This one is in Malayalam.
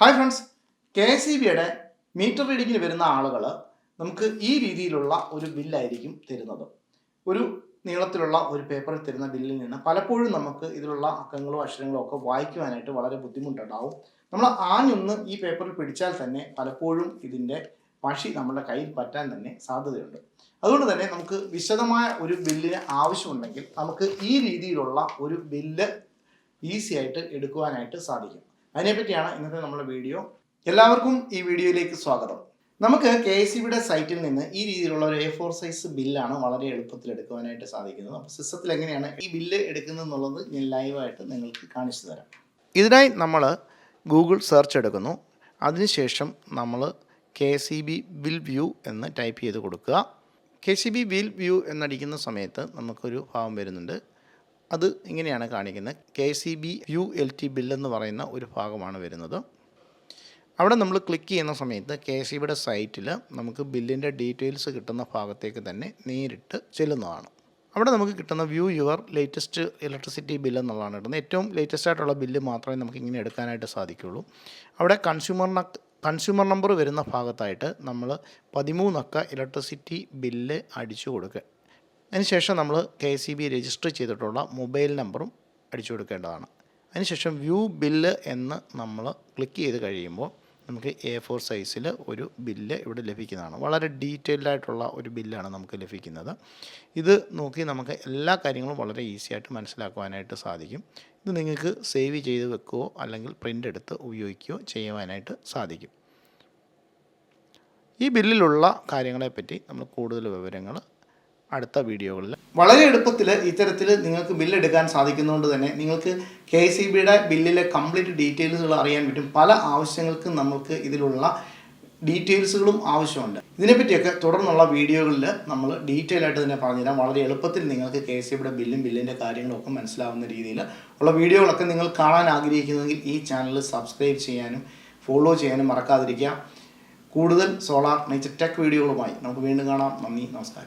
Hi friends K S E ബിയുടെ മീറ്റർ റീഡിങ്ങിന് വരുന്ന ആളുകൾ നമുക്ക് ഈ രീതിയിലുള്ള ഒരു ബില്ലായിരിക്കും തരുന്നത്. ഒരു നീളത്തിലുള്ള ഒരു പേപ്പറിൽ തരുന്ന ബില്ലിൽ നിന്ന് പലപ്പോഴും നമുക്ക് ഇതിലുള്ള അക്കങ്ങളോ അക്ഷരങ്ങളോ ഒക്കെ വായിക്കുവാനായിട്ട് വളരെ ബുദ്ധിമുട്ടുണ്ടാവും. നമ്മൾ ആഞ്ഞൊന്ന് ഈ പേപ്പറിൽ പിടിച്ചാൽ തന്നെ പലപ്പോഴും ഇതിന്റെ പക്ഷി നമ്മുടെ കയ്യിൽ പറ്റാൻ തന്നെ സാധ്യതയുണ്ട്. അതുകൊണ്ട് തന്നെ നമുക്ക് വിശദമായ ഒരു ബില്ലിന് ആവശ്യമുണ്ടെങ്കിൽ നമുക്ക് ഈ രീതിയിലുള്ള ഒരു ബില്ല് ഈസി ആയിട്ട് എടുക്കുവാനായിട്ട് സാധിക്കും. അതിനെപ്പറ്റിയാണ് ഇന്നത്തെ നമ്മുടെ വീഡിയോ. എല്ലാവർക്കും ഈ വീഡിയോയിലേക്ക് സ്വാഗതം. നമുക്ക് കെ എസ് സിബിയുടെ സൈറ്റിൽ നിന്ന് ഈ രീതിയിലുള്ള ഒരു എ ഫോർ സൈസ് ബില്ലാണ് വളരെ എളുപ്പത്തിൽ എടുക്കുവാനായിട്ട് സാധിക്കുന്നത്. അപ്പോൾ സിസ്റ്റത്തിൽ എങ്ങനെയാണ് ഈ ബില്ല് എടുക്കുന്നത് എന്നുള്ളത് ഞാൻ ലൈവായിട്ട് നിങ്ങൾക്ക് കാണിച്ചു തരാം. ഇതിനായി നമ്മൾ ഗൂഗിൾ സെർച്ച് എടുക്കുന്നു. അതിനുശേഷം നമ്മൾ K C B bill view എന്ന് ടൈപ്പ് ചെയ്ത് കൊടുക്കുക. K C B bill view എന്നടിക്കുന്ന സമയത്ത് നമുക്കൊരു ഭാവം വരുന്നുണ്ട്. അത് ഇങ്ങനെയാണ് കാണിക്കുന്നത്. K C B U L T ബില്ലെന്ന് പറയുന്ന ഒരു ഭാഗമാണ് വരുന്നത്. അവിടെ നമ്മൾ ക്ലിക്ക് ചെയ്യുന്ന സമയത്ത് കെ സി ബിയുടെ സൈറ്റിൽ നമുക്ക് ബില്ലിന്റെ ഡീറ്റെയിൽസ് കിട്ടുന്ന ഭാഗത്തേക്ക് തന്നെ നേരിട്ട് ചെല്ലുന്നതാണ്. അവിടെ നമുക്ക് കിട്ടുന്ന view your latest electricity bill എന്നുള്ളതാണ് കിട്ടുന്നത്. ഏറ്റവും ലേറ്റസ്റ്റ് ആയിട്ടുള്ള ബില്ല് മാത്രമേ നമുക്ക് ഇങ്ങനെ എടുക്കാനായിട്ട് സാധിക്കുള്ളൂ അവിടെ കൺസ്യൂമർ കൺസ്യൂമർ നമ്പർ വരുന്ന ഭാഗത്തായിട്ട് നമ്മൾ പതിമൂന്നക്ക ഇലക്ട്രിസിറ്റി ബില്ല് അടിച്ചു കൊടുക്കുക. അതിനുശേഷം നമ്മൾ കെ സി ബി രജിസ്റ്റർ ചെയ്തിട്ടുള്ള മൊബൈൽ നമ്പറും അടിച്ചു കൊടുക്കേണ്ടതാണ്. അതിനുശേഷം വ്യൂ ബില്ല് എന്ന് നമ്മൾ ക്ലിക്ക് ചെയ്ത് കഴിയുമ്പോൾ നമുക്ക് എ ഫോർ സൈസിൽ ഒരു ബില്ല് ഇവിടെ ലഭിക്കുന്നതാണ്. വളരെ ഡീറ്റെയിൽഡ് ആയിട്ടുള്ള ഒരു ബില്ലാണ് നമുക്ക് ലഭിക്കുന്നത്. ഇത് നോക്കി നമുക്ക് എല്ലാ കാര്യങ്ങളും വളരെ ഈസി ആയിട്ട് മനസ്സിലാക്കുവാനായിട്ട് സാധിക്കും. ഇത് നിങ്ങൾക്ക് സേവ് ചെയ്ത് വെക്കുകയോ അല്ലെങ്കിൽ പ്രിന്റ് എടുത്ത് ഉപയോഗിക്കുകയോ ചെയ്യുവാനായിട്ട് സാധിക്കും. ഈ ബില്ലിലുള്ള കാര്യങ്ങളെപ്പറ്റി നമ്മൾ കൂടുതൽ വിവരങ്ങൾ അടുത്ത വീഡിയോകളിൽ. വളരെ എളുപ്പത്തിൽ ഇത്തരത്തിൽ നിങ്ങൾക്ക് ബില്ല് എടുക്കാൻ സാധിക്കുന്നതുകൊണ്ട് തന്നെ നിങ്ങൾക്ക് കെ സി ബിയുടെ ബില്ലിലെ കംപ്ലീറ്റ് ഡീറ്റെയിൽസുകൾ അറിയാൻ പറ്റും. പല ആവശ്യങ്ങൾക്കും നമുക്ക് ഇതിലുള്ള ഡീറ്റെയിൽസുകളും ആവശ്യമുണ്ട്. ഇതിനെപ്പറ്റിയൊക്കെ തുടർന്നുള്ള വീഡിയോകളിൽ നമ്മൾ ഡീറ്റെയിൽ ആയിട്ട് തന്നെ പറഞ്ഞുതരാം. വളരെ എളുപ്പത്തിൽ നിങ്ങൾക്ക് കെ സി ബിയുടെ ബില്ലും ബില്ലിന്റെ കാര്യങ്ങളും ഒക്കെ മനസ്സിലാവുന്ന രീതിയിൽ ഉള്ള വീഡിയോകളൊക്കെ നിങ്ങൾ കാണാൻ ആഗ്രഹിക്കുന്നെങ്കിൽ ഈ ചാനൽ സബ്സ്ക്രൈബ് ചെയ്യാനും ഫോളോ ചെയ്യാനും മറക്കാതിരിക്കുക. കൂടുതൽ സോളാർ നേച്ചർ ടെക് വീഡിയോകളുമായി നമുക്ക് വീണ്ടും കാണാം. നന്ദി നമസ്കാരം.